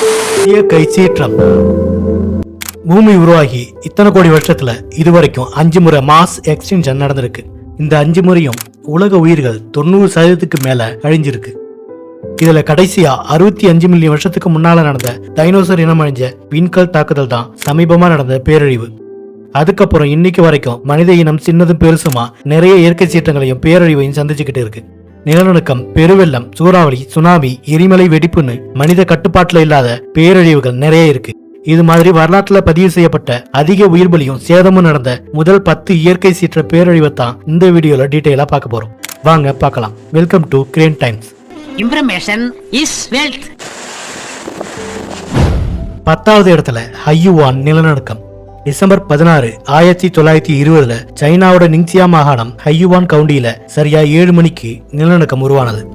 இயற்கை சீற்றம். பூமி உருவாகி இத்தனை கோடி வருஷத்துல இதுவரைக்கும் அஞ்சு முறை மாஸ் எக்ஸ்டென்ஷன் நடந்திருக்கு. இந்த அஞ்சு முறையும் உலக உயிர்கள் தொண்ணூறு சதவீதத்துக்கு மேல அழிஞ்சிருக்கு இதுல கடைசியா அறுபத்தி அஞ்சு மில்லியன் வருஷத்துக்கு முன்னால நடந்த டைனோசர் இனம் அழிஞ்ச விண்கல் தாக்குதல் தான் சமீபமா நடந்த பேரழிவு. அதுக்கப்புறம் இன்னைக்கு வரைக்கும் மனித இனம் சின்னதும் பெருசுமா நிறைய இயற்கை சீற்றங்களையும் பேரழிவையும் சந்திச்சுக்கிட்டு இருக்கு. நிலநடுக்கம் பெருவெள்ளம் சூறாவளி சுனாமி எரிமலை வெடிப்புன்னு மனித கட்டுப்பாட்டுல இல்லாத பேரழிவுகள் நிறைய இருக்கு. இது மாதிரி வரலாற்றுல பதிவு செய்யப்பட்ட அதிக உயிர் பலியும் சேதமும் நடந்த முதல் பத்து இயற்கை சீற்ற பேரழிவை தான் இந்த வீடியோல டீட்டெயிலா பார்க்க போறோம். வாங்க பார்க்கலாம். Welcome to Crane Times Information is wealth. பத்தாவது இடத்துல ஹையுவான் நிலநடுக்கம். டிசம்பர் பதினாறு ஆயிரத்தி தொள்ளாயிரத்தி இருபதுல சைனாவோட நிங்சியா மாகாணம் ஹையுவான் கவுண்டியில சரியா ஏழு மணிக்கு நிலநடுக்கம் உருவானது.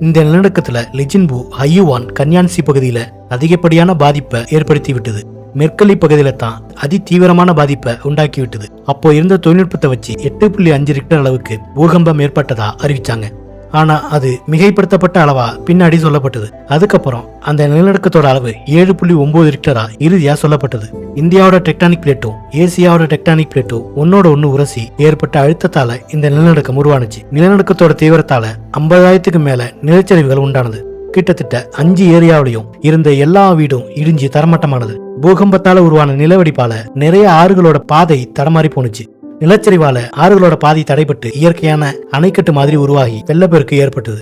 இந்த நிலநடுக்கத்துல லிஜின்பு ஹையுவான் கன்யான்சி பகுதியில அதிகப்படியான பாதிப்பை ஏற்படுத்தி விட்டது மெர்க்கலி பகுதியில தான் அதி தீவிரமான பாதிப்பை உண்டாக்கி விட்டது அப்போ இருந்த தொழில்நுட்பத்தை வச்சு எட்டு புள்ளி அஞ்சு ரிக்டர் அளவுக்கு பூகம்பம் ஏற்பட்டதா அறிவிச்சாங்க. ஆனா அது மிகைப்படுத்தப்பட்ட அளவா பின்னாடி சொல்லப்பட்டது. அதுக்கப்புறம் அந்த நிலநடுக்கத்தோட அளவு ஏழு புள்ளி ஒன்பது ரிக்டரா இறுதியா சொல்லப்பட்டது. இந்தியாவோட டெக்டானிக் பிளேட்டும் ஏசியாவோட டெக்டானிக் பிளேட்டும் ஒன்னோட ஒன்னு உரசி ஏற்பட்ட அழுத்தத்தால இந்த நிலநடுக்கம் உருவானுச்சு. நிலநடுக்கத்தோட தீவிரத்தால ஐம்பதாயிரத்துக்கு மேல நிலச்சரிவுகள் உண்டானது. கிட்டத்தட்ட அஞ்சு ஏரியாவிலையும் இருந்த எல்லா வீடும் இடிஞ்சு தரமட்டமானது. பூகம்பத்தால உருவான நிலவெடிப்பால நிறைய ஆறுகளோட பாதை தடமாறி போனுச்சு நிலச்சரிவால ஆறுகளோட பாதி தடைபட்டு இயற்கையான அணைக்கட்டு மாதிரி உருவாகி வெள்ளப்பெருக்கு ஏற்பட்டது.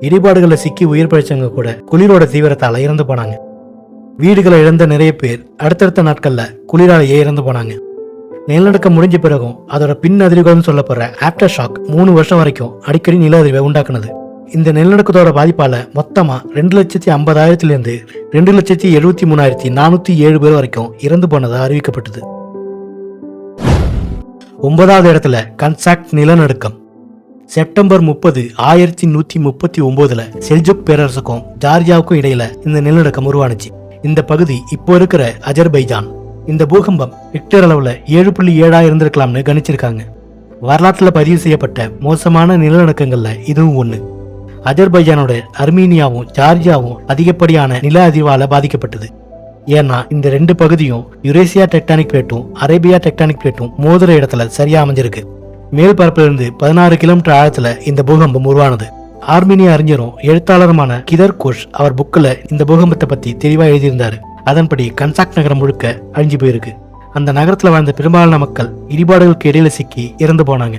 இடிபாடுகளில் சிக்கி உயிர் பிழைச்சவங்க கூட குளிரோட தீவிரத்தால இறந்து போனாங்க. வீடுகளை இழந்த நிறைய பேர் அடுத்தடுத்த நாட்கள்ல குளிராலேயே இறந்து போனாங்க. நிலநடுக்கம் முடிஞ்ச பிறகும் அதோட பின் அதிர்வுகள்னு சொல்லப்படுற ஆப்டர் ஷாக் மூணு வருஷம் வரைக்கும் அடிக்கடி நில அதிர்வை உண்டாக்குனது. இந்த நிலநடுக்கத்தோட பாதிப்பால மொத்தமா ரெண்டு லட்சத்தி ஐம்பதாயிரத்துல இருந்து ரெண்டு லட்சத்தி எழுபத்தி மூணாயிரத்தி நானூத்தி ஏழு பேர் வரைக்கும் இறந்து போனதா அறிவிக்கப்பட்டது. ஒன்பதாவது இடத்துல கன்சாக்ட் நிலநடுக்கம். செப்டம்பர் முப்பது ஆயிரத்தி நூத்தி முப்பத்தி ஒன்பதுல செல்ஜுக் பேரரசுக்கும் ஜார்ஜியாவுக்கும் இடையில இந்த நிலநடுக்கம் உருவானுச்சு. இந்த பகுதி இப்போ இருக்கிற அஜர்பைஜான். இந்த பூகம்பம் ரிக்டர் அளவுல ஏழு புள்ளி ஏழா இருந்திருக்கலாம்னு கணிச்சிருக்காங்க. வரலாற்றுல பதிவு செய்யப்பட்ட மோசமான நிலநடுக்கங்கள்ல இதுவும் ஒண்ணு. அஜர்பைஜானோட அர்மீனியாவும் ஜார்ஜியாவும் அதிகப்படியான நில அதிர்வால பாதிக்கப்பட்டது. ஏன்னா இந்த ரெண்டு பகுதியும் யுரேசியா டெக்டானிக் பிளேட்டும் அரேபியா டெக்டானிக் பிளேட்டும் மோதுற இடத்துல சரியா அமைஞ்சிருக்கு. மேல் பதினாறு கிலோமீட்டர் ஆழத்துல இந்த பூகம்பம் உருவானது. ஆர்மீனிய அறிஞரும் எழுத்தாளருமான கிதர் கோஷ் அவர் புக்கில் இந்த பூகம்பத்தை பத்தி தெளிவா எழுதியிருந்தாரு. அதன்படி கன்சாக் நகரம் முழுக்க அழிஞ்சு போயிருக்கு. அந்த நகரத்துல வாழ்ந்த பெரும்பாலான மக்கள் இடிபாடுகளுக்கு இடையில சிக்கி இறந்து போனாங்க.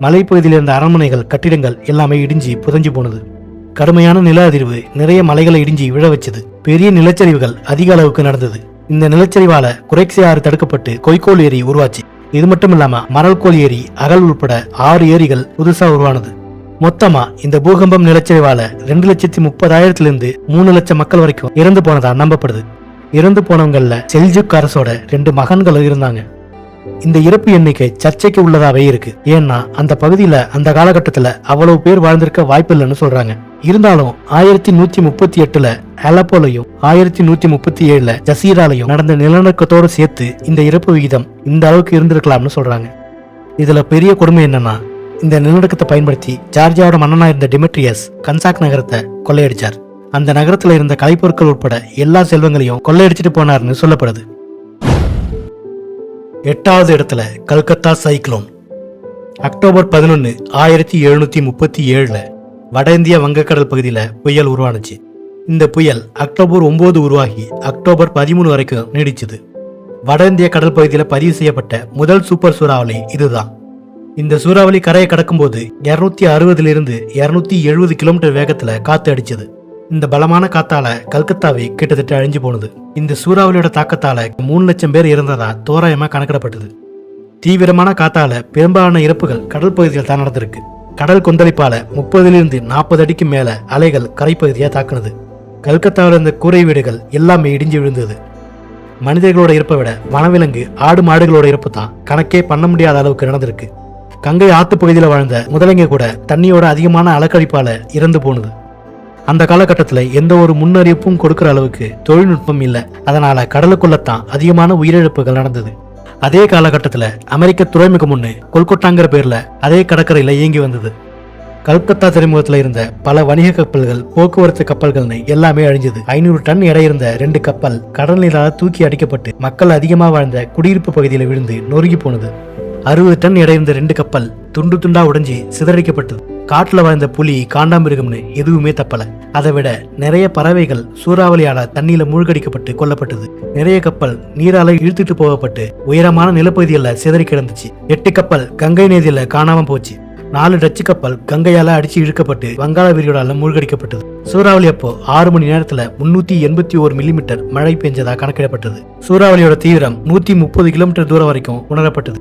மலைப்பகுதியில் இருந்த அரண்மனைகள் கட்டிடங்கள் எல்லாமே இடிஞ்சு புதஞ்சு போனது. கடுமையான நில அதிர்வு நிறைய மலைகளை இடிஞ்சி விழ வச்சது. பெரிய நிலச்சரிவுகள் அதிக அளவுக்கு நடந்தது. இந்த நிலச்சரிவால குறைக்சி ஆறு தடுக்கப்பட்டு கொய்கோல் ஏரி உருவாச்சு. இது மட்டும் இல்லாம மணல்கோல் ஏரி அகல் உட்பட ஆறு ஏரிகள் புதுசா உருவானது. மொத்தமா இந்த பூகம்பம் நிலச்சரிவால ரெண்டு லட்சத்தி முப்பதாயிரத்துல இருந்து மூணு லட்சம் மக்கள் வரைக்கும் இறந்து போனதா நம்பப்படுது. இறந்து போனவங்கள்ல செல்ஜுக் அரசோட ரெண்டு மகன்களும் இருந்தாங்க. இந்த இறப்பு எண்ணிக்கை சர்ச்சைக்கு உள்ளதாவே இருக்கு. ஏன்னா அந்த பகுதியில அந்த காலகட்டத்துல அவ்வளவு பேர் வாழ்ந்திருக்க வாய்ப்பில்லைன்னு சொல்றாங்க. இருந்தாலும் ஆயிரத்தி நூத்தி முப்பத்தி எட்டுல அலப்போலையும் ஆயிரத்தி நூத்தி முப்பத்தி ஏழுல ஜசீராலையும் நடந்த நிலநடுக்கத்தோடு சேர்த்து இந்த இறப்பு விகிதம் இந்த அளவுக்கு இருந்திருக்கலாம்னு சொல்றாங்க. இதுல பெரிய கொடுமை என்னன்னா இந்த நிலநடுக்கத்தை பயன்படுத்தி ஜார்ஜியாவோட மன்னனா இருந்த டிமெட்ரியஸ் கன்சாக் நகரத்தை கொள்ளையடிச்சார். அந்த நகரத்துல இருந்த கலைப்பொருட்கள் உட்பட எல்லா செல்வங்களையும் கொள்ளையடிச்சிட்டு போனார்னு சொல்லப்படுது. எட்டாவது இடத்துல கல்கத்தா சைக்ளோன். அக்டோபர் பதினொன்று ஆயிரத்தி எழுநூற்றி முப்பத்தி ஏழில் வட இந்திய வங்கக்கடல் பகுதியில் புயல் உருவானுச்சு. இந்த புயல் அக்டோபர் ஒம்பது உருவாகி அக்டோபர் பதிமூணு வரைக்கும் நீடிச்சது. வட இந்திய கடல் பகுதியில் பதிவு செய்யப்பட்ட முதல் சூப்பர் சூறாவளி இதுதான். இந்த சூறாவளி கரையை கடக்கும்போது இரநூத்தி அறுபதுலேருந்து இருநூத்தி எழுபது கிலோமீட்டர் வேகத்தில் காத்து அடிச்சது. இந்த பலமான காத்தால கல்கத்தாவை கிட்டத்தட்ட அழிஞ்சு போனது. இந்த சூறாவளியோட தாக்கத்தால மூணு லட்சம் பேர் இறந்ததா தோராயமா கணக்கிடப்பட்டது. தீவிரமான காத்தால பெரும்பாலான இறப்புகள் கடல் பகுதியில் தான் நடந்திருக்கு. கடல் கொந்தளிப்பால முப்பதிலிருந்து நாற்பது அடிக்கு மேல அலைகள் கரைப்பகுதியா தாக்குனது. கல்கத்தாவில் இருந்த கூரை வீடுகள் எல்லாமே இடிஞ்சு விழுந்தது. மனிதர்களோட இறப்பை விட வனவிலங்கு ஆடு மாடுகளோட இறப்பு தான் கணக்கே பண்ண முடியாத அளவுக்கு நடந்திருக்கு. கங்கை ஆத்து பகுதியில் வாழ்ந்த முதலைங்க கூட தண்ணியோட அதிகமான அலக்கழிப்பால இறந்து போனது. அந்த காலகட்டத்தில் எந்த ஒரு முன்னறிவிப்பும் கொடுக்கிற அளவுக்கு தொழில்நுட்பம் இல்லை. அதனால கடலுக்குள்ளத்தான் அதிகமான உயிரிழப்புகள் நடந்தது. அதே காலகட்டத்தில் அமெரிக்க துறைமுகம் முன்னு கொல்கட்டாங்கிற பேர்ல அதே கடற்கரையில் இயங்கி வந்தது. கல்கத்தா துறைமுகத்தில் இருந்த பல வணிக கப்பல்கள் போக்குவரத்து கப்பல்கள்னு எல்லாமே அழிஞ்சது. ஐநூறு டன் எடை இருந்த ரெண்டு கப்பல் கடல் நீரால் தூக்கி அடிக்கப்பட்டு மக்கள் அதிகமாக வாழ்ந்த குடியிருப்பு பகுதியில் விழுந்து நொறுங்கி போனது. அறுபது டன் எடை இருந்த ரெண்டு கப்பல் துண்டு துண்டா உடைஞ்சி சிதறடிக்கப்பட்டது. காட்டுல வாழ்ந்த புலி காண்டாமிருகம்னு எதுவுமே தப்பல. அதை விட நிறைய பறவைகள் சூறாவளியால தண்ணியில மூழ்கடிக்கப்பட்டு கொல்லப்பட்டது. நிறைய கப்பல் நீரால இழுத்துட்டு போகப்பட்டு உயரமான நிலப்பகுதியில சிதறி கிடந்துச்சு. எட்டு கப்பல் கங்கை நதியில காணாம போச்சு. நாலு டச்சு கப்பல் கங்கையால அடிச்சு இழுக்கப்பட்டு வங்காள விரிகுடால மூழ்கடிக்கப்பட்டது. சூறாவளி அப்போ ஆறு மணி நேரத்துல முன்னூத்தி எண்பத்தி ஒரு மில்லிமீட்டர் மழை பெஞ்சதா கணக்கிடப்பட்டது. சூறாவளியோட தீவிரம் நூத்தி முப்பது கிலோமீட்டர் தூரம் வரைக்கும் உணரப்பட்டது.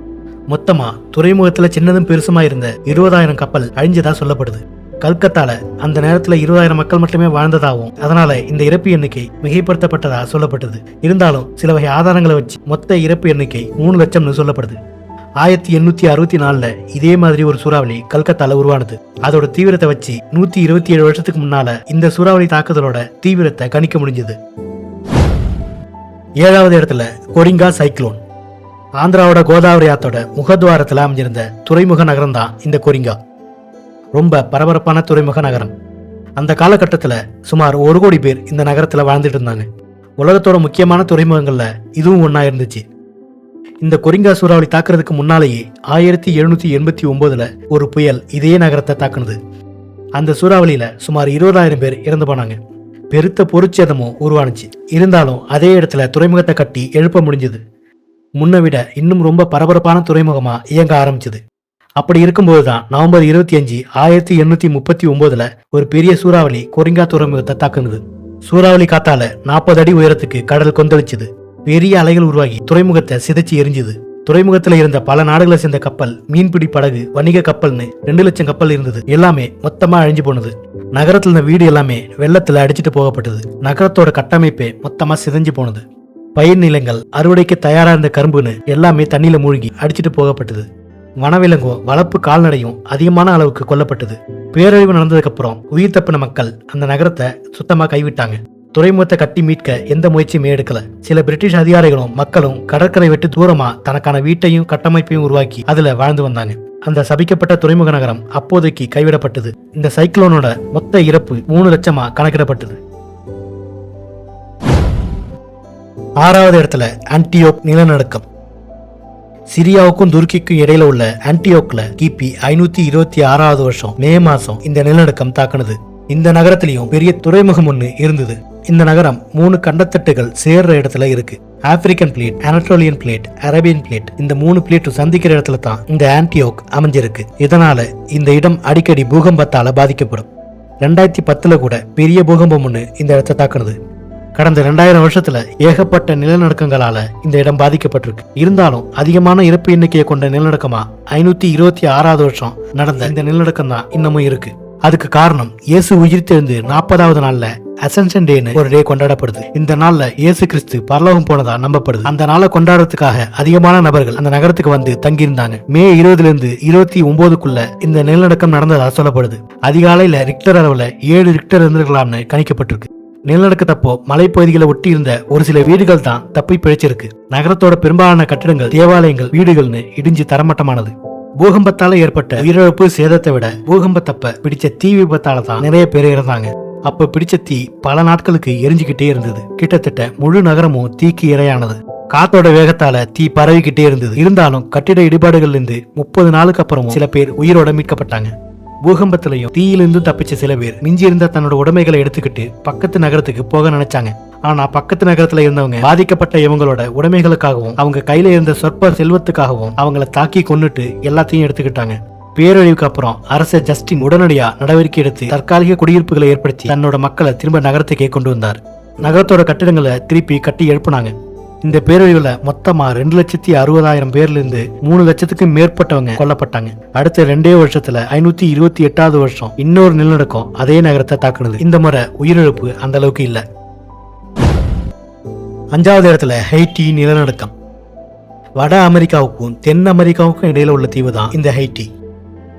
மொத்தமா துறைமுகத்துல சின்னதும் பெருசுமா இருந்த இருபதாயிரம் கப்பல் அழிஞ்சதா சொல்லப்படுது. கல்கத்தால அந்த நேரத்துல இருபதாயிரம் மக்கள் மட்டுமே வாழ்ந்ததாகவும் அதனால இந்த இறப்பு எண்ணிக்கை மிகைப்படுத்தப்பட்டதா சொல்லப்பட்டது. இருந்தாலும் சில வகை ஆதாரங்களை வச்சு மொத்த இறப்பு எண்ணிக்கை மூணு லட்சம்னு சொல்லப்படுது. ஆயிரத்தி எண்ணூத்தி அறுபத்தி நாலுல இதே மாதிரி ஒரு சூறாவளி கல்கத்தால உருவானது. அதோட தீவிரத்தை வச்சு நூத்தி இருபத்தி ஏழு வருஷத்துக்கு முன்னால இந்த சூறாவளி தாக்குதலோட தீவிரத்தை கணிக்க முடிஞ்சது. ஏழாவது இடத்துல கொரிங்கா சைக்ளோன். ஆந்திராவோட கோதாவரி ஆத்தோட முகத்வாரத்தில் அமைஞ்சிருந்த துறைமுக நகரம் தான் இந்த கொரிங்கா. ரொம்ப பரபரப்பான துறைமுக நகரம். அந்த காலகட்டத்தில் சுமார் ஒரு கோடி பேர் இந்த நகரத்தில் வாழ்ந்துட்டு இருந்தாங்க. உலகத்தோட முக்கியமான துறைமுகங்களில் இதுவும் ஒன்றா இருந்துச்சு. இந்த கொரிங்கா சூறாவளி தாக்குறதுக்கு முன்னாலேயே ஆயிரத்தி எழுநூத்தி எண்பத்தி ஒன்பதுல ஒரு புயல் இதே நகரத்தை தாக்குனது. அந்த சூறாவளியில சுமார் இருபதாயிரம் பேர் இறந்து போனாங்க. பெருத்த பொருட்சேதமும் உருவானுச்சு. இருந்தாலும் அதே இடத்துல துறைமுகத்தை கட்டி எழுப்ப முடிஞ்சது. முன்ன விட இன்னும் ரொம்ப பரபரப்பான துறைமுகமாக இயங்க ஆரம்பிச்சது. அப்படி இருக்கும்போது தான் நவம்பர் இருபத்தி அஞ்சு ஆயிரத்தி எண்ணூத்தி முப்பத்தி ஒன்பதுல ஒரு பெரிய சூறாவளி கொரிங்கா துறைமுகத்தை தாக்குனது. சூறாவளி காத்தால நாற்பது அடி உயரத்துக்கு கடல் கொந்தளிச்சது. பெரிய அலைகள் உருவாகி துறைமுகத்தை சிதைச்சு எரிஞ்சுது. துறைமுகத்துல இருந்த பல நாடுகளை சேர்ந்த கப்பல் மீன்பிடி படகு வணிக கப்பல்னு ரெண்டு லட்சம் கப்பல் இருந்தது. எல்லாமே மொத்தமா அழிஞ்சு போனது. நகரத்துல இருந்த வீடு எல்லாமே வெள்ளத்துல அடிச்சிட்டு போகப்பட்டது. நகரத்தோட கட்டமைப்பே மொத்தமா சிதைஞ்சு போனது. பயிர் நிலங்கள் அறுவடைக்கு தயாரா இருந்த கரும்புன்னு எல்லாமே தண்ணியில மூழ்கி அடிச்சிட்டு போகப்பட்டது. வனவிலங்கும் வளர்ப்பு கால்நடையும் அதிகமான அளவுக்கு கொல்லப்பட்டது. பேரழிவு நடந்ததுக்கு அப்புறம் உயிர் தப்பின மக்கள் அந்த நகரத்தை சுத்தமா கைவிட்டாங்க. துறைமுகத்தை கட்டி மீட்க எந்த முயற்சியுமே எடுக்கல. சில பிரிட்டிஷ் அதிகாரிகளும் மக்களும் கடற்கரை விட்டு தூரமா தனக்கான வீட்டையும் கட்டமைப்பையும் உருவாக்கி அதுல வாழ்ந்து வந்தாங்க. அந்த சபிக்கப்பட்ட துறைமுக நகரம் அப்போதைக்கு கைவிடப்பட்டது. இந்த சைக்ளோனோட மொத்த இறப்பு மூணு லட்சமா கணக்கிடப்பட்டது. ஆறாவது இடத்துல ஆன்டியோக் நிலநடுக்கம். சிரியாவுக்கும் துருக்கிக்கும் இடையில உள்ள ஆன்டியோக்ல கிபி ஐநூத்தி இருபத்தி ஆறாவது வருஷம் மே மாசம் இந்த நிலநடுக்கம் தாக்குனது. இந்த நகரத்திலையும் பெரிய துறைமுகம் ஒன்று இருந்தது. இந்த நகரம் மூணு கண்டத்தட்டுகள் சேர்ற இடத்துல இருக்கு. African plate Anatolian plate Arabian plate இந்த மூணு பிளேட்டும் சந்திக்கிற இடத்துல தான் இந்த ஆன்டியோக் அமைஞ்சிருக்கு. இதனால இந்த இடம் அடிக்கடி பூகம்பத்தால பாதிக்கப்படும். ரெண்டாயிரத்தி பத்துல கூட பெரிய பூகம்பம் ஒன்று இந்த இடத்தை தாக்குனது. கடந்த ரெண்டாயிரம் வருஷத்துல ஏகப்பட்ட நிலநடுக்கங்களால இந்த இடம் பாதிக்கப்பட்டிருக்கு. இருந்தாலும் அதிகமான இறப்பு எண்ணிக்கையை கொண்ட நிலநடுக்கமா ஐநூத்தி இருபத்தி ஆறாவது வருஷம் நடந்த இந்த நிலநடுக்கம் தான் இன்னமும் இருக்கு. அதுக்கு காரணம் இயேசு உயிர்த்தெழுந்து நாற்பதாவது நாள்ல அசென்ஷன் டேன்னு ஒரு டே கொண்டாடப்படுது. இந்த நாள்ல இயேசு கிறிஸ்து பரலோகம் போனதா நம்பப்படுது. அந்த நாளை கொண்டாடுறதுக்காக அதிகமான நபர்கள் அந்த நகரத்துக்கு வந்து தங்கியிருந்தாங்க. மே இருபதுல இருந்து இருபத்தி ஒன்பதுக்குள்ள இந்த நிலநடுக்கம் நடந்ததா சொல்லப்படுது. அதிகாலையில ரிக்டர் அளவுல ஏழு ரிக்டர் இருந்திருக்கலாம்னு கணிக்கப்பட்டிருக்கு. நிலநடுக்கத்தப்போ மலைப்பகுதிகளை ஒட்டி இருந்த ஒரு சில வீடுகள் தான் தப்பி பிழைச்சிருக்கு. நகரத்தோட பெரும்பாலான கட்டிடங்கள் தேவாலயங்கள் வீடுகள்னு இடிஞ்சு தரமட்டமானது. பூகம்பத்தால ஏற்பட்ட உயிரிழப்பு சேதத்தை விட பூகம்பத்தப்ப பிடிச்ச தீ விபத்தால தான் நிறைய பேர் இறந்தாங்க. அப்ப பிடிச்ச தீ பல நாட்களுக்கு எரிஞ்சுக்கிட்டே இருந்தது. கிட்டத்தட்ட முழு நகரமும் தீக்கு இரையானது. காத்தோட வேகத்தால தீ பரவிக்கிட்டே இருந்தது. இருந்தாலும் கட்டிட இடிபாடுகள்ல இருந்து முப்பது நாளுக்கு அப்புறமும் சில பேர் உயிரோட மீட்கப்பட்டாங்க. பூகம்பத்திலையும் தீயிலிருந்து தப்பிச்ச சில பேர் மிஞ்சி இருந்த தன்னோட உடைமைகளை எடுத்துக்கிட்டு பக்கத்து நகரத்துக்கு போக நினைச்சாங்க. ஆனா பக்கத்து நகரத்துல இருந்தவங்க பாதிக்கப்பட்ட இவங்களோட உடைமைகளுக்காகவும் அவங்க கையில இருந்த சொற்ப செல்வத்துக்காகவும் அவங்கள தாக்கி கொண்டுட்டு எல்லாத்தையும் எடுத்துக்கிட்டாங்க. பேரழிவுக்கு அப்புறம் அரச ஜஸ்டின் உடனடியா நடவடிக்கை எடுத்து தற்காலிக குடியிருப்புகளை ஏற்படுத்தி தன்னோட மக்களை திரும்ப நகரத்துக்கே கொண்டு வந்தார். நகரத்தோட கட்டிடங்களை திருப்பி கட்டி எழுப்புனாங்க. இந்த பேரழிவுல மொத்தமா ரெண்டு லட்சத்தி அறுபதாயிரம் பேர்ல இருந்து மூணு லட்சத்துக்கும் மேற்பட்டவங்க கொல்லப்பட்டாங்க. அடுத்த ரெண்டே வருஷத்துல ஐநூத்தி இருபத்தி எட்டாவது வருஷம் இன்னொரு நிலநடுக்கம் அதே நகரத்தை தாக்குனது. இந்த முறை உயிரிழப்பு அந்த அளவுக்கு இல்ல. அஞ்சாவது இடத்துல ஹைட்டி நிலநடுக்கம். வட அமெரிக்காவுக்கும் தென் அமெரிக்காவுக்கும் இடையில உள்ள தீவு தான் இந்த ஹைட்டி.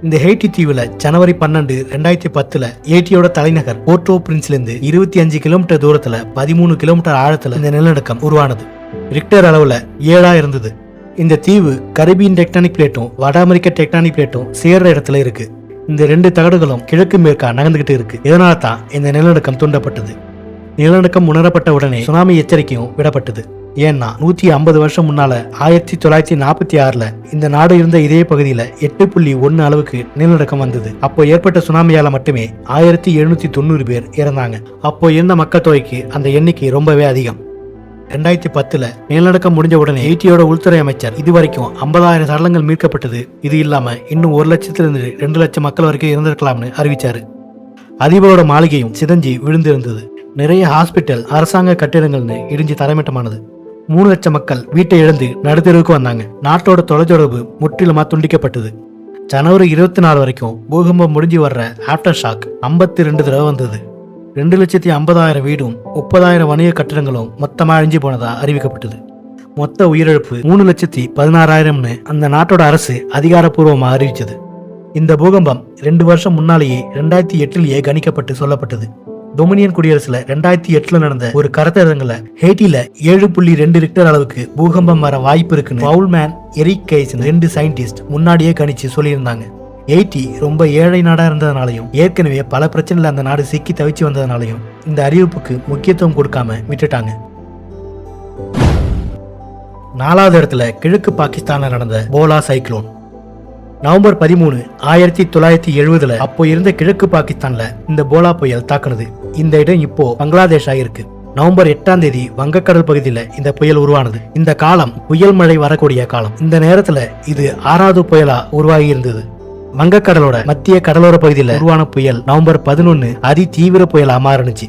இந்த ஹெய்டி தீவுல ஜனவரி பன்னெண்டு ரெண்டாயிரத்தி பத்துல ஏட்டியோட தலைநகர் போர்ட்டோ பிரின்ஸ்ல இருந்து இருபத்தி அஞ்சு கிலோமீட்டர் தூரத்துல பதிமூணு கிலோமீட்டர் ஆழத்துல இந்த நிலநடுக்கம் உருவானது. ரிக்டர் அளவுல ஏழா இருந்தது. இந்த தீவு கரிபியன் டெக்டானிக் பிளேட்டும் வட அமெரிக்க டெக்டானிக் பிளேட்டும் சேர்ற இடத்துல இருக்கு. இந்த ரெண்டு தகடுகளும் கிழக்கு மேற்கா நகர்ந்துகிட்டு இருக்கு. இதனால தான் இந்த நிலநடுக்கம் தூண்டப்பட்டது. நிலநடுக்கம் உணரப்பட்ட உடனே சுனாமி எச்சரிக்கையும் விடப்பட்டது. ஏன்னா நூற்றி ஐம்பது வருஷம் முன்னால் ஆயிரத்தி தொள்ளாயிரத்தி நாற்பத்தி ஆறில் இந்த நாடு இருந்த இதே பகுதியில் எட்டு புள்ளி ஒன்று அளவுக்கு நிலநடுக்கம் வந்தது. அப்போ ஏற்பட்ட சுனாமியால் மட்டுமே ஆயிரத்தி எழுநூற்றி தொண்ணூறு பேர் இறந்தாங்க. அப்போ இருந்த மக்கள் தொகைக்கு அந்த எண்ணிக்கை ரொம்பவே அதிகம். ரெண்டாயிரத்தி பத்துல நிலநடுக்கம் முடிஞ்ச உடனே ஹெய்ட்டியோட உள்துறை அமைச்சர் இது வரைக்கும் ஐம்பதாயிரம் சடலங்கள் மீட்கப்பட்டது. இது இல்லாம இன்னும் ஒரு லட்சத்திலிருந்து ரெண்டு லட்சம் மக்கள் வரைக்கும் இருந்திருக்கலாம்னு அறிவிச்சாரு. அதிபரோட மாளிகையும் சிதஞ்சி விழுந்திருந்தது. நிறைய ஹாஸ்பிட்டல் அரசாங்க கட்டிடங்கள்னு இடிஞ்சு தரைமட்டமானது. மூணு லட்சம் மக்கள் வீட்டை இழந்து நடுத்தெருவுக்கு வந்தாங்க. நாட்டோட தொலைத்தொடர்பு முற்றிலுமா துண்டிக்கப்பட்டது. ஜனவரி இருபத்தி நாலு வரைக்கும் பூகம்பம் முடிஞ்சு வர்ற ஆஃப்டர் ஷாக் ஐம்பத்தி ரெண்டு தடவை வந்தது. ரெண்டு லட்சத்தி ஐம்பதாயிரம் வீடும் முப்பதாயிரம் வணிக கட்டிடங்களும் மொத்தமாக அழிஞ்சு போனதா அறிவிக்கப்பட்டது. மொத்த உயிரிழப்பு மூணு லட்சத்தி பதினாறாயிரம்னு அந்த நாட்டோட அரசு அதிகாரப்பூர்வமாக அறிவித்தது இந்த பூகம்பம் ரெண்டு வருஷம் முன்னாலேயே ரெண்டாயிரத்தி எட்டிலேயே கணிக்கப்பட்டு சொல்லப்பட்டது. டொமினியன் குடியரசுல ரெண்டாயிரத்தி எட்டுல நடந்த ஒரு கருத்தரங்குல ஹேட்டில ஏழு புள்ளி ரெண்டு ரிக்டர் அளவுக்கு பூகம்பம் வர வாய்ப்பு இருக்குன்னு பவுல்மேன் எரிக் கைஸ் ரெண்டு சயின்டிஸ்ட் முன்னாடியே கணிச்சு சொல்லியிருந்தாங்க. எயிட்டி ரொம்ப ஏழை நாடா இருந்ததுனாலையும் ஏற்கனவே பல பிரச்சனைல அந்த நாடு சிக்கி தவிச்சு வந்ததுனாலையும் இந்த அறிவிப்புக்கு முக்கியத்துவம் கொடுக்காம விட்டுட்டாங்க. நாலாவது இடத்துல கிழக்கு பாகிஸ்தான்ல நடந்த போலா சைக்ளோன். நவம்பர் பதிமூணு ஆயிரத்தி தொள்ளாயிரத்தி எழுபதுல அப்போ இருந்த கிழக்கு பாகிஸ்தான்ல இந்த போலா புயல் தாக்குனது. இந்த இடம் இப்போ பங்களாதேஷ் ஆயிருக்கு. நவம்பர் எட்டாம் தேதி வங்கக்கடல் பகுதியில் இந்த புயல் உருவானது. இந்த காலம் புயல் மழை வரக்கூடிய காலம். இந்த நேரத்துல இது ஆறாவது புயலா உருவாகி இருந்தது. வங்கக்கடலோட மத்திய கடலோர பகுதியில் உருவான புயல் நவம்பர் பதினொன்னு அதி தீவிர புயலா மாறினுச்சு.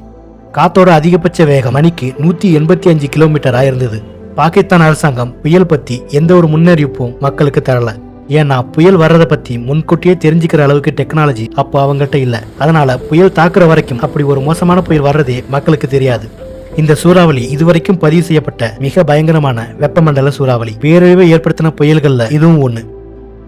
காத்தோட அதிகபட்ச வேகம் மணிக்கு நூத்தி எண்பத்தி அஞ்சு கிலோமீட்டரா இருந்தது பாகிஸ்தான் அரசாங்கம் புயல் பத்தி எந்த ஒரு முன்னறிவிப்பும் மக்களுக்கு தரல. ஏன்னா புயல் வர்றதை பத்தி முன்கூட்டியே தெரிஞ்சுக்கிற அளவுக்கு டெக்னாலஜி அப்போ அவங்ககிட்ட இல்ல. அதனால புயல் தாக்குற வரைக்கும் அப்படி ஒரு மோசமான புயல் வர்றதே மக்களுக்கு தெரியாது. இந்த சூறாவளி இதுவரைக்கும் பதிவு செய்யப்பட்ட மிக பயங்கரமான வெப்பமண்டல சூறாவளி. பேரழிவை ஏற்படுத்தின புயல்கள்ல இதுவும் ஒண்ணு.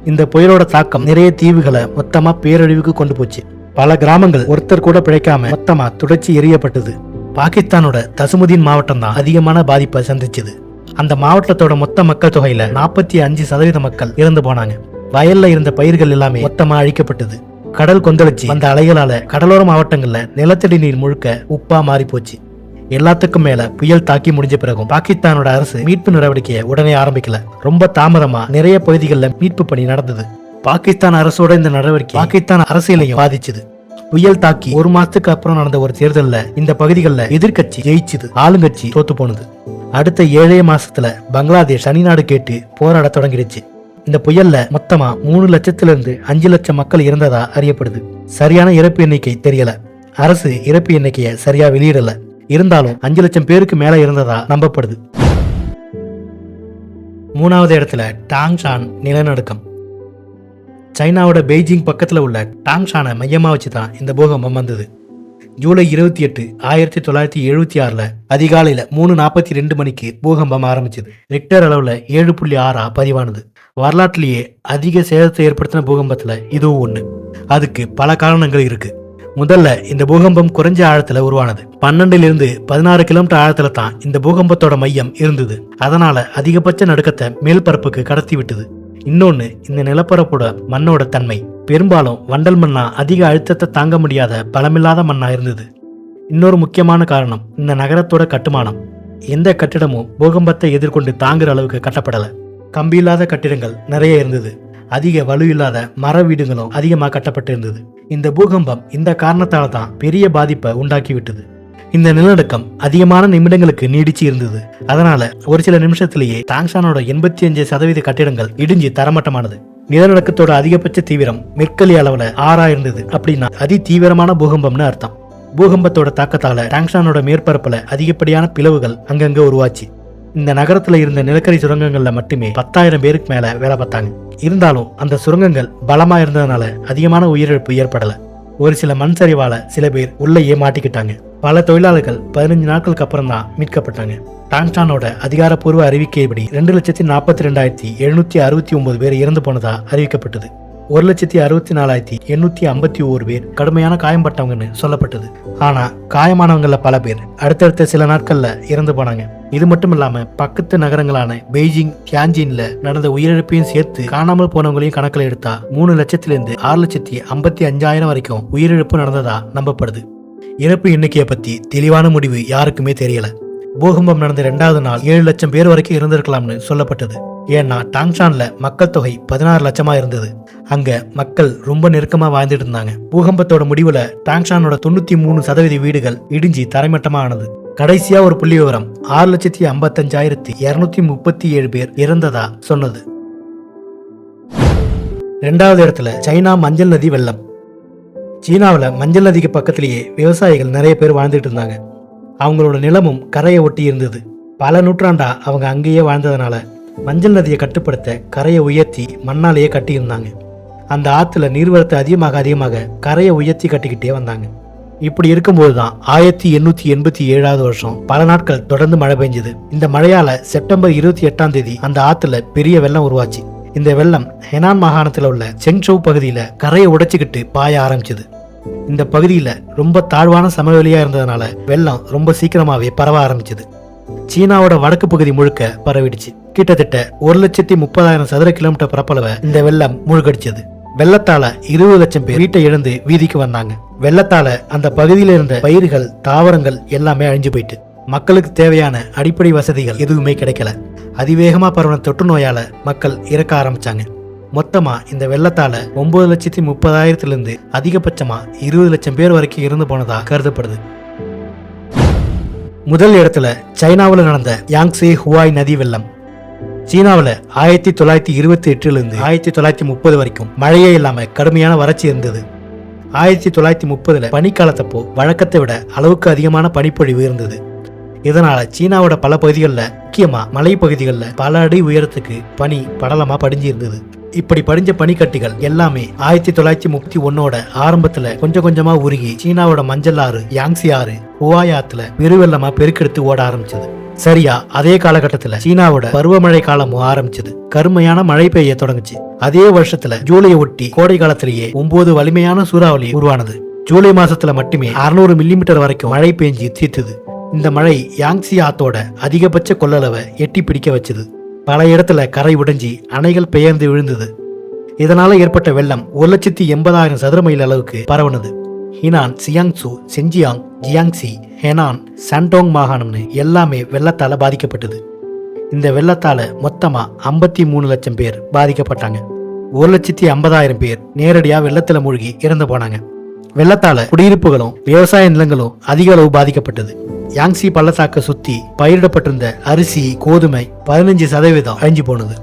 இந்த புயலோட தாக்கம் நிறைய தீவுகளை மொத்தமா பேரழிவுக்கு கொண்டு போச்சு. பல கிராமங்கள் ஒருத்தர் கூட பிழைக்காம மொத்தமா துடைச்சி எரியப்பட்டது பாகிஸ்தானோட தசுமுதீன் மாவட்டம் தான் அதிகமான பாதிப்பை சந்திச்சது. அந்த மாவட்டத்தோட மொத்த மக்கள் தொகையில நாற்பத்தி அஞ்சு சதவீத மக்கள் இறந்து போனாங்க. வயல்ல இருந்த பயிர்கள் எல்லாமே மொத்தமா அழிக்கப்பட்டது. கடல் கொந்தளிச்சு அந்த அலைகளால கடலோர மாவட்டங்கள்ல நிலத்தடி நீர் முழுக்க உப்பா மாறி போச்சு எல்லாத்துக்கும் மேல புயல் தாக்கி முடிஞ்ச பிறகும் பாகிஸ்தானோட அரசு மீட்பு நடவடிக்கையை உடனே ஆரம்பிக்கல. ரொம்ப தாமதமா நிறைய பகுதிகளில் மீட்பு பணி நடந்தது. பாகிஸ்தான் அரசோட இந்த நடவடிக்கை பாகிஸ்தான் அரசியலையும் பாதிச்சது. புயல் தாக்கி ஒரு மாசத்துக்கு அப்புறம் நடந்த ஒரு தேர்தலில் இந்த பகுதிகளில் எதிர்க்கட்சி ஜெயிச்சுது. ஆளுங்கட்சி தோத்து போனது. அடுத்த ஏழே மாசத்துல பங்களாதேஷ் தனிநாடு கேட்டு போராட தொடங்கிடுச்சு. இந்த புயல்ல மொத்தமா மூணு லட்சத்திலிருந்து அஞ்சு லட்சம் மக்கள் இறந்ததா அறியப்படுது. சரியான இறப்பு எண்ணிக்கை தெரியல. அரசு இறப்பு எண்ணிக்கையை சரியா வெளியிடல. இருந்தாலும் அஞ்சு லட்சம் பேருக்கு மேல இருந்ததா நம்பப்படுது. மூணாவது இடத்துல டாங்ஷான் நிலநடுக்கம். சைனாவோட பெய்ஜிங் பக்கத்துல உள்ள டாங்ஷானை மையமா வச்சு தான் இந்த பூகம்பம் வந்தது. ஜூலை இருபத்தி எட்டு ஆயிரத்தி தொள்ளாயிரத்தி எழுபத்தி ஆறில் அதிகாலையில் மூணு நாற்பத்தி ரெண்டு மணிக்கு பூகம்பம் ஆரம்பிச்சது. ரிக்டர் அளவில் ஏழு புள்ளி ஆறா பதிவானது. வரலாற்றிலேயே அதிக சேதத்தை ஏற்படுத்தின பூகம்பத்தில் இதுவும் ஒன்று அதுக்கு பல காரணங்கள் இருக்கு. முதல்ல இந்த பூகம்பம் குறைஞ்ச ஆழத்துல உருவானது. பன்னெண்டுலேருந்து பதினாறு கிலோமீட்டர் ஆழத்துல தான் இந்த பூகம்பத்தோட மையம் இருந்தது. அதனால அதிகபட்ச நடுக்கத்தை மேல்பரப்புக்கு கடத்தி விட்டது இன்னொன்னு இந்த நிலப்பரப்போட மண்ணோட தன்மை. பெரும்பாலும் வண்டல் மண்ணா அதிக அழுத்தத்தை தாங்க முடியாத பலமில்லாத மண்ணா இருந்தது. இன்னொரு முக்கியமான காரணம் இந்த நகரத்தோட கட்டுமானம். எந்த கட்டிடமும் பூகம்பத்தை எதிர்கொண்டு தாங்குற அளவுக்கு கட்டப்படல. கம்பி இல்லாத கட்டிடங்கள் நிறைய இருந்தது. அதிக வலு இல்லாத மர வீடுகளும் அதிகமாக கட்டப்பட்டு இருந்தது. இந்த பூகம்பம் இந்த காரணத்தால தான் பெரிய பாதிப்பை உண்டாக்கி விட்டது. இந்த நிலநடுக்கம் அதிகமான நிமிடங்களுக்கு நீடிச்சு இருந்தது. அதனால ஒரு சில நிமிஷத்திலேயே தாங்ஷானோட எண்பத்தி அஞ்சு சதவீத கட்டிடங்கள் இடிஞ்சு தரமட்டமானது. நிலநடுக்கத்தோட அதிகபட்ச தீவிரம் மெர்க்கலி அளவுல ஆறா இருந்தது அப்படின்னா அதி தீவிரமான பூகம்பம்னு அர்த்தம். பூகம்பத்தோட தாக்கத்தால டாங்ஷானோட மேற்பரப்புல அதிகப்படியான பிளவுகள் அங்கங்க உருவாச்சு. இந்த நகரத்துல இருந்த நிலக்கரி சுரங்கங்கள்ல மட்டுமே பத்தாயிரம் பேருக்கு மேல வேலை பார்த்தாங்க. இருந்தாலும் அந்த சுரங்கங்கள் பலமா இருந்ததுனால அதிகமான உயிரிழப்பு ஏற்படல. ஒரு சில மண் சரிவால சில பேர் உள்ளேயே மாட்டிக்கிட்டாங்க. பல தொழிலாளர்கள் பதினஞ்சு நாட்களுக்கு அப்புறம் தான் மீட்கப்பட்டாங்க. டாங்டானோட அதிகாரப்பூர்வ அறிவிக்கைப்படி ரெண்டு லட்சத்தி நாற்பத்தி ரெண்டாயிரத்தி எழுநூத்தி அறுபத்தி ஒன்பது பேர் இறந்து போனதா அறிவிக்கப்பட்டது. ஒரு லட்சத்தி அறுபத்தி நாலாயிரத்தி எண்ணூத்தி ஐம்பத்தி ஓரு பேர் கடுமையான காயம்பட்டவங்கன்னு சொல்லப்பட்டது. ஆனா காயமானவங்கள பல பேர் அடுத்தடுத்த சில நாட்கள்ல இறந்து போனாங்க. இது மட்டும் இல்லாம பக்கத்து நகரங்களான பெய்ஜிங் தியான்ஜின்ல நடந்த உயிரிழப்பையும் சேர்த்து காணாமல் போனவங்களையும் கணக்கில் எடுத்தா மூணு லட்சத்திலிருந்து ஆறு லட்சத்தி ஐம்பத்தி அஞ்சாயிரம் வரைக்கும் உயிரிழப்பு நடந்ததா நம்பப்படுது. இறப்பு எண்ணிக்கையை பத்தி தெளிவான முடிவு யாருக்குமே தெரியல. பூகம்பம் நடந்த ரெண்டாவது நாள் ஏழு லட்சம் பேர் வரைக்கும் இருந்திருக்கலாம்னு சொல்லப்பட்டது. ஏன்னா டாங்ஷான்ல மக்கள் தொகை பதினாறு லட்சமா இருந்தது. அங்க மக்கள் ரொம்ப நெருக்கமா வாழ்ந்துட்டு இருந்தாங்க. பூகம்பத்தோட முடிவுல டாங்ஷானோட தொண்ணூத்தி மூணு சதவீத வீடுகள் இடிஞ்சி தரைமட்டமா ஆனது. கடைசியா ஒரு புள்ளி விவரம் ஆறு லட்சத்தி ஐம்பத்தஞ்சாயிரத்தி இருநூத்தி முப்பத்தி ஏழு பேர் இறந்ததா சொன்னது. ரெண்டாவது இடத்துல சைனா மஞ்சள் நதி வெள்ளம். சீனாவில் மஞ்சள் நதிக்கு பக்கத்திலேயே விவசாயிகள் நிறைய பேர் வாழ்ந்துட்டு இருந்தாங்க. அவங்களோட நிலமும் கரையை ஒட்டி இருந்தது. பல நூற்றாண்டா அவங்க அங்கேயே வாழ்ந்ததுனால மஞ்சள் நதியை கட்டுப்படுத்த கரையை உயர்த்தி மண்ணாலேயே கட்டியிருந்தாங்க. அந்த ஆற்றுல நீர்வரத்து அதிகமாக அதிகமாக கரையை உயர்த்தி கட்டிக்கிட்டே வந்தாங்க. இப்படி இருக்கும்போது தான் ஆயிரத்தி எண்ணூற்றி எண்பத்தி ஏழாவது வருஷம் பல நாட்கள் தொடர்ந்து மழை பெஞ்சது. இந்த மழையால் செப்டம்பர் இருபத்தி எட்டாம் தேதி அந்த ஆற்றுல பெரிய வெள்ளம் உருவாச்சு. இந்த வெள்ளம் ஹெனான் மாகாணத்தில் உள்ள செங்சோவ் பகுதியில் கரையை உடைச்சிக்கிட்டு பாய ஆரம்பிச்சது. இந்த பகுதியில் ரொம்ப தாழ்வான சமவெளியாக இருந்ததுனால வெள்ளம் ரொம்ப சீக்கிரமாகவே பரவ ஆரம்பிச்சது. சீனாவோட வடக்கு பகுதி முழுக்க பரவிடுச்சு. கிட்டத்தட்ட ஒரு லட்சத்தி முப்பதாயிரம் சதுர கிலோமீட்டர் பரப்பளவை இந்த வெள்ளம் முழுகடிச்சது. வெள்ளத்தால இருபது லட்சம் பேர் வீட்டை இழந்து வீதிக்கு வந்தாங்க. வெள்ளத்தால அந்த பகுதியில் இருந்த பயிர்கள் தாவரங்கள் எல்லாமே அழிஞ்சு போயிட்டு. மக்களுக்கு தேவையான அடிப்படை வசதிகள் எதுவுமே கிடைக்கல. அதிவேகமா பரவன தொற்று நோயால மக்கள் இறக்க ஆரம்பிச்சாங்க. மொத்தமா இந்த வெள்ளத்தால ஒன்பது லட்சத்தி முப்பதாயிரத்துல இருந்து அதிகபட்சமா இருபது லட்சம் பேர் வரைக்கும் இறந்து போனதா கருதப்படுது. முதல் இடத்துல சைனாவில் நடந்த யாங்ஸே ஹுவாய் நதி வெள்ளம். சீனாவில் ஆயிரத்தி தொள்ளாயிரத்தி இருபத்தி எட்டுலேருந்து ஆயிரத்தி தொள்ளாயிரத்தி முப்பது வரைக்கும் மழையே இல்லாமல் கடுமையான வறட்சி இருந்தது. ஆயிரத்தி தொள்ளாயிரத்தி முப்பதில் பனிக்காலத்தப்போ வழக்கத்தை விட அளவுக்கு அதிகமான பனிப்பொழிவு இருந்தது. இதனால சீனாவோட பல பகுதிகளில் முக்கியமா மலைப்பகுதிகளில் பல அடி உயரத்துக்கு பனி படலமா படிஞ்சு இருந்தது இப்படி படிஞ்ச பனிக்கட்டிகள் எல்லாமே ஆயிரத்தி தொள்ளாயிரத்தி முப்பத்தி ஒன்னோட ஆரம்பத்துல கொஞ்சம் கொஞ்சமா உருகி சீனாவோட மஞ்சள் ஆறு யாங்ஸி ஆறு ஹுவாய் ஆத்துல பெருவெள்ளமா பெருக்கெடுத்து ஓட ஆரம்பிச்சது. சரியா அதே காலகட்டத்துல சீனாவோட பருவமழை காலமும் ஆரம்பிச்சது. கருமையான மழை பெய்ய தொடங்குச்சு. அதே வருஷத்துல ஜூலையை ஒட்டி கோடை காலத்திலேயே ஒன்பது வலிமையான சூறாவளி உருவானது. ஜூலை மாசத்துல மட்டுமே 600 மில்லிமீட்டர் வரைக்கும் மழை பெஞ்சு தீர்த்தது இந்த மழை யாங்ஸி ஆத்தோட அதிகபட்ச கொள்ளளவை எட்டி பிடிக்க வச்சது. பல இடத்துல கரை உடைஞ்சி அணைகள் பெயர்ந்து விழுந்தது. இதனால ஏற்பட்ட வெள்ளம் ஒரு லட்சத்தி எண்பதாயிரம் சதுர மைல் அளவுக்கு பரவுனது. Hainan Jiangsu Zhejiang Jiangxi Henan Shandong மாகாணம்னு எல்லாமே வெள்ளத்தால பாதிக்கப்பட்டது. இந்த வெள்ளத்தால மொத்தமா ஐம்பத்தி மூணு லட்சம் பேர் பாதிக்கப்பட்டாங்க. ஒரு லட்சத்தி ஐம்பதாயிரம் பேர் நேரடியா வெள்ளத்துல மூழ்கி இறந்து போனாங்க. வெள்ளத்தால குடியிருப்புகளும் விவசாய நிலங்களும் அதிக அளவு பாதிக்கப்பட்டது. யாங்சி பள்ளத்தாக்க சுத்தி பயிரிடப்பட்டிருந்த அரிசி கோதுமை பதினஞ்சு சதவீதம் அழிஞ்சு போனது.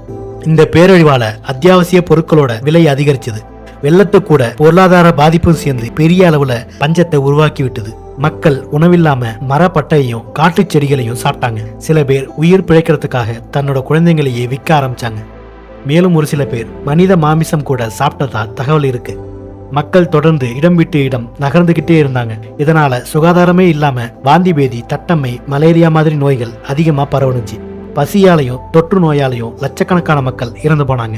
இந்த பேரழிவால அத்தியாவசிய பொருட்களோட விலை அதிகரிச்சது. வெள்ளத்து கூட பொருளாதார பாதிப்பும் சேர்ந்து பெரிய அளவுல பஞ்சத்தை உருவாக்கி விட்டது மக்கள் உணவில்லாம மரப்பட்டையையும் காட்டு செடிகளையும் சாப்பிட்டாங்க. சில பேர் உயிர் பிழைக்கிறதுக்காக தன்னோட குழந்தைங்களையே விற்க ஆரம்பிச்சாங்க. மேலும் ஒரு சில பேர் மனித மாமிசம் கூட சாப்பிட்டதா தகவல் இருக்கு. மக்கள் தொடர்ந்து இடம் விட்டு இடம் நகர்ந்துகிட்டே இருந்தாங்க. இதனால சுகாதாரமே இல்லாம வாந்தி பேதி தட்டம்மை மலேரியா மாதிரி நோய்கள் அதிகமா பரவணுச்சு பசியாலையும் தொற்று நோயாலையும் லட்சக்கணக்கான மக்கள் இறந்து போனாங்க.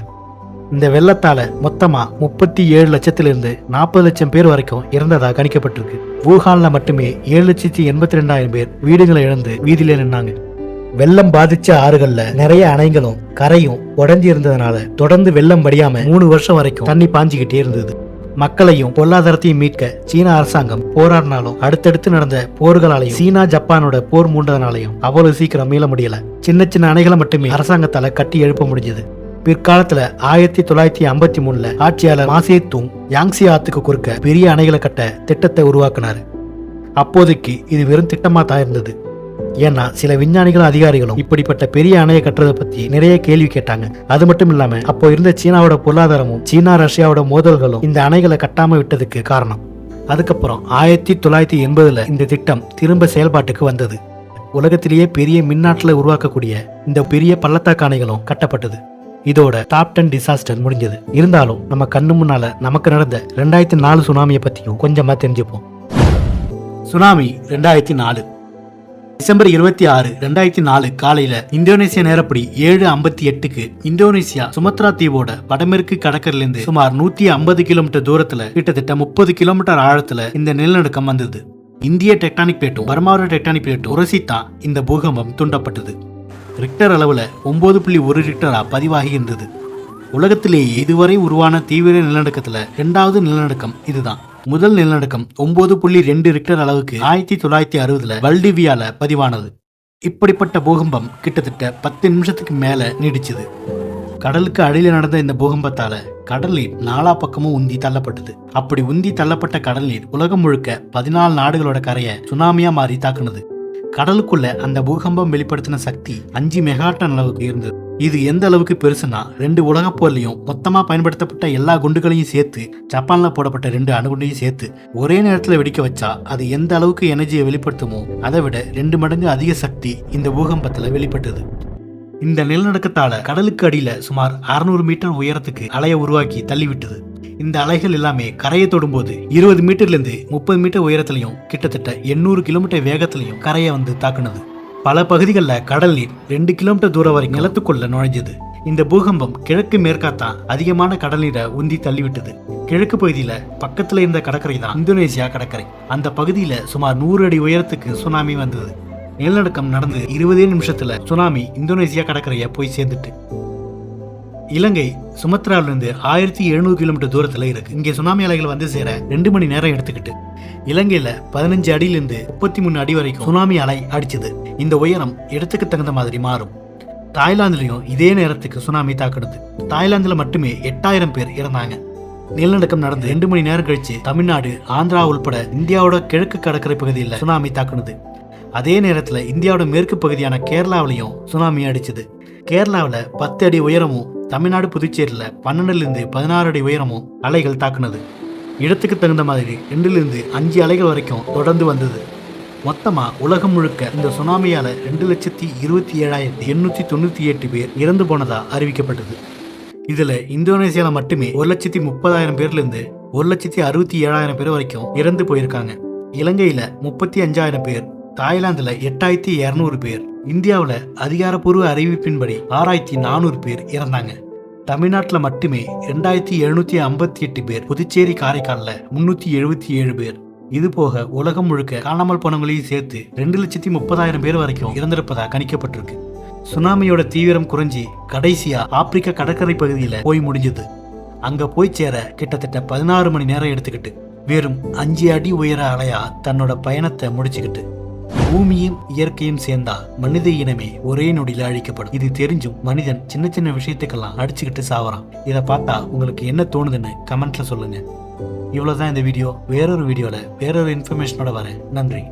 இந்த வெள்ளத்தால மொத்தமா முப்பத்தி ஏழு லட்சத்திலிருந்து நாற்பது லட்சம் பேர் வரைக்கும் இறந்ததா கணிக்கப்பட்டிருக்கு. வூஹான்ல மட்டுமே ஏழு லட்சத்தி எண்பத்தி ரெண்டாயிரம் பேர் வீடுகளை இழந்து வீதியில நின்னாங்க. வெள்ளம் பாதிச்ச ஆறுகள்ல நிறைய அணைகளும் கரையும் உடஞ்சி இருந்ததுனால தொடர்ந்து வெள்ளம் வடியாம மூணு வருஷம் வரைக்கும் தண்ணி பாஞ்சிக்கிட்டே இருந்தது. மக்களையும் பொருளாதாரத்தையும் மீட்க சீன அரசாங்கம் போராடினாலும் அடுத்தடுத்து நடந்த போர்களாலையும் சீனா ஜப்பானோட போர் மூண்டதனாலையும் அவ்வளவு சீக்கிரம் மீள முடியல. சின்ன சின்ன அணைகளை மட்டுமே அரசாங்கத்தால கட்டி எழுப்ப முடிஞ்சது. பிற்காலத்துல ஆயிரத்தி தொள்ளாயிரத்தி ஐம்பத்தி மூணுல ஆட்சியாளர் மாசே தூங் யாங்ஸி ஆத்துக்கு குறுக்க பெரிய அணைகளை கட்ட திட்டத்தை உருவாக்குனாரு. அப்போதைக்கு இது வெறும் திட்டமா தான் இருந்தது. ஏன்னா சில விஞ்ஞானிகளும் அதிகாரிகளும் இப்படிப்பட்ட பெரிய அணையை கட்டுறதை பத்தி நிறைய கேள்வி கேட்டாங்க. அது மட்டும் இல்லாம அப்போ இருந்த சீனாவோட பொருளாதாரமும் சீனா ரஷ்யாவோட மோதல்களும் இந்த அணைகளை கட்டாம விட்டதுக்கு காரணம். அதுக்கப்புறம் ஆயிரத்தி தொள்ளாயிரத்தி எண்பதுல இந்த திட்டம் திரும்ப செயல்பாட்டுக்கு வந்தது. உலகத்திலேயே பெரிய மின்னாற்றலை உருவாக்கக்கூடிய இந்த பெரிய பள்ளத்தாக்கு அணைகளும் கட்டப்பட்டது. இதோட டாப் டென் டிசாஸ்டர் முடிஞ்சது. இருந்தாலும் நம்ம கண்ணு முன்னால நமக்கு நடந்த ரெண்டாயிரத்தி நாலு சுனாமியை பத்தியும் கொஞ்சமா தெரிஞ்சுப்போம். சுனாமி ரெண்டாயிரத்தி நாலு. டிசம்பர் இருபத்தி ஆறு ரெண்டாயிரத்தி நாலு காலையில இந்தோனேசியா நேரப்படி ஏழு ஐம்பத்தி எட்டுக்கு இந்தோனேசியா சுமத்ரா தீவோட வடமேற்கு கடற்கரையிலிருந்து சுமார் நூத்தி ஐம்பது கிலோமீட்டர் தூரத்துல கிட்டத்தட்ட முப்பது கிலோமீட்டர் ஆழத்துல இந்த நிலநடுக்கம் வந்தது. இந்திய டெக்டானிக் பிளேட்டும் பர்மாவோட டெக்டானிக் பிளேட்டும் உரசித்தான் இந்த பூகம்பம் தூண்டப்பட்டது. ரிக்டர் அளவில் ஒன்பது புள்ளி ஒரு ரிக்டரா பதிவாகி இருந்தது. உலகத்திலேயே இதுவரை உருவான தீவிர நிலநடுக்கத்துல இரண்டாவது நிலநடுக்கம் இதுதான். முதல் நிலநடுக்கம் ஒன்பது புள்ளி ரெண்டு ரிக்டர் அளவுக்கு ஆயிரத்தி தொள்ளாயிரத்தி அறுபதுல வல்டிவியால பதிவானது. இப்படிப்பட்ட பூகம்பம் கிட்டத்தட்ட பத்து நிமிஷத்துக்கு மேல நீடிச்சது. கடலுக்கு அடியில் நடந்த இந்த பூகம்பத்தால கடல் நீர் நாலா பக்கமும் உந்தி தள்ளப்பட்டது. அப்படி உந்தி தள்ளப்பட்ட கடல் நீர் உலகம் முழுக்க பதினாலு நாடுகளோட கரையை சுனாமியா மாறி தாக்குனது. கடலுக்குள்ள அந்த பூகம்பம் வெளிப்படுத்தின சக்தி அஞ்சு மெகாட்டன் அளவுக்கு இருந்தது இது எந்த அளவுக்கு பெருசுனா ரெண்டு உலகப் போர்லையும் மொத்தமாக பயன்படுத்தப்பட்ட எல்லா குண்டுகளையும் சேர்த்து ஜப்பானில் போடப்பட்ட ரெண்டு அணுகுண்டையும் சேர்த்து ஒரே நேரத்தில் வெடிக்க வச்சா அது எந்த அளவுக்கு எனர்ஜியை வெளிப்படுத்துமோ அதை விட ரெண்டு மடங்கு அதிக சக்தி இந்த பூகம்பத்தில் வெளிப்பட்டது. இந்த நிலநடுக்கத்தால கடலுக்கு அடியில சுமார் 600 மீட்டர் உயரத்துக்கு அலையை உருவாக்கி தள்ளிவிட்டது. இந்த அலைகள் எல்லாமே கரையை தொடும்போது இருபது மீட்டர்லேருந்து முப்பது மீட்டர் உயரத்துலையும் கிட்டத்தட்ட 800 கிலோமீட்டர் வேகத்திலையும் கரையை வந்து தாக்குனது. பல பகுதிகளில் கடல் நீர் ரெண்டு கிலோமீட்டர் தூரம் வரை நிலத்துக்குள்ள நுழைஞ்சது. இந்த பூகம்பம் கிழக்கு மேற்காத்தான் அதிகமான கடல் நீரை உந்தி தள்ளிவிட்டது. கிழக்கு பகுதியில பக்கத்துல இருந்த கடற்கரை தான் இந்தோனேசியா கடற்கரை. அந்த பகுதியில சுமார் நூறு அடி உயரத்துக்கு சுனாமி வந்தது. நிலநடுக்கம் நடந்து இருபதே நிமிஷத்துல சுனாமி இந்தோனேசியா கடற்கரையை போய் சேர்ந்துட்டு இலங்கை சுமத்ராவிலிருந்து ஆயிரத்தி எழுநூறு கிலோமீட்டர் தூரத்தில் இருக்கு. இங்கே சுனாமி அலைகள் வந்து சேர ரெண்டு மணி நேரம் எடுத்துக்கிட்டு. இலங்கையில பதினஞ்சு அடியிலிருந்து முப்பத்தி மூணு அடி வரைக்கும் சுனாமி அலை அடிச்சது. இந்த உயரம் இடத்துக்கு தகுந்த மாதிரி மாறும். தாய்லாந்துலையும் இதே நேரத்துக்கு சுனாமி தாக்கிடுது தாய்லாந்துல மட்டுமே எட்டாயிரம் பேர் இறந்தாங்க. நிலநடுக்கம் நடந்து ரெண்டு மணி நேரம் கழிச்சு தமிழ்நாடு ஆந்திரா உள்பட இந்தியாவோட கிழக்கு கடற்கரை பகுதியில் சுனாமி தாக்குனது. அதே நேரத்தில் இந்தியாவோட மேற்கு பகுதியான கேரளாவிலையும் சுனாமி அடிச்சது. கேரளாவில் பத்து அடி உயரமும் தமிழ்நாடு புதுச்சேரியில் பன்னெண்டுலேருந்து பதினாறு அடி உயரமும் அலைகள் தாக்குனது. இடத்துக்கு தகுந்த மாதிரி ரெண்டுலேருந்து அஞ்சு அலைகள் வரைக்கும் தொடர்ந்து வந்தது. மொத்தமாக உலகம் முழுக்க இந்த சுனாமியால் ரெண்டு லட்சத்தி இருபத்தி ஏழாயிரத்தி எண்ணூற்றி தொண்ணூற்றி எட்டு பேர் இறந்து போனதாக அறிவிக்கப்பட்டது. இதில் இந்தோனேசியாவில் மட்டுமே ஒரு லட்சத்தி முப்பதாயிரம் பேர்லேருந்து ஒரு லட்சத்தி அறுபத்தி ஏழாயிரம் பேர் வரைக்கும் இறந்து போயிருக்காங்க. இலங்கையில் முப்பத்தி அஞ்சாயிரம் பேர் தாய்லாந்தில் எட்டாயிரத்தி இரநூறு பேர் இந்தியாவில் அதிகாரப்பூர்வ அறிவிப்பின்படி ஆறாயிரத்தி நானூறு பேர் இறந்தாங்க. தமிழ்நாட்டில் மட்டுமே ரெண்டாயிரத்தி எழுநூத்தி ஐம்பத்தி எட்டு பேர் புதுச்சேரி காரைக்காலில் முன்னூத்தி எழுபத்தி ஏழு பேர். இது போக உலகம் முழுக்க காணாமல் போனவங்களையும் சேர்த்து ரெண்டு லட்சத்தி முப்பதாயிரம் பேர் வரைக்கும் இறந்திருப்பதா கணிக்கப்பட்டிருக்கு. சுனாமியோட தீவிரம் குறைஞ்சி கடைசியா ஆப்பிரிக்க கடற்கரை பகுதியில போய் முடிஞ்சது. அங்க போய் சேர கிட்டத்தட்ட பதினாறு மணி நேரம் எடுத்துக்கிட்டு வெறும் அஞ்சு அடி உயர அலையா தன்னோட பயணத்தை முடிச்சுக்கிட்டு. பூமியும் இயற்கையும் சேர்ந்தா மனித இனமே ஒரே நொடியில அழிக்கப்படும். இது தெரிஞ்சும் மனிதன் சின்ன சின்ன விஷயத்துக்கெல்லாம் அடிச்சுக்கிட்டு சாவறான். இதை பார்த்தா உங்களுக்கு என்ன தோணுதுன்னு கமெண்ட்ல சொல்லுங்க. இவ்வளவுதான் இந்த வீடியோ. வேறொரு வீடியோல வேறொரு இன்ஃபர்மேஷனோட வரேன். நன்றி.